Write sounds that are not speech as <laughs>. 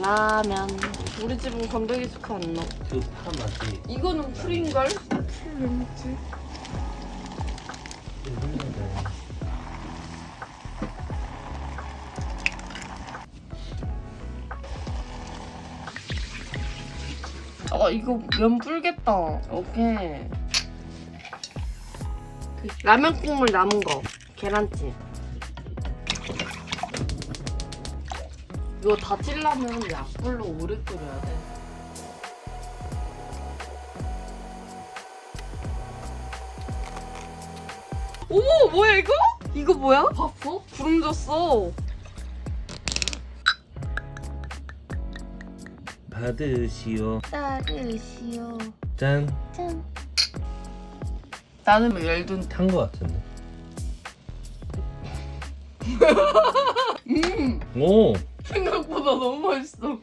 라면. 우리 집은 건더기 스프 안 넣어. 그파 맛이 이거는 풀인걸? 풀왜 먹지? 있는데. 어 이거 면 불겠다. 오케이. 그 라면 국물 남은 거 계란찜. 이거 다 찔려면 약불로 오래 끓여야 돼. 어머 뭐야 이거? 이거 뭐야? 봤어? 구름 졌어. 받으시오. 따르시오. 짠. 짠. 나는 뭐 열둔. 탄 거 같은데. <laughs> 음 오. 너무 맛있어.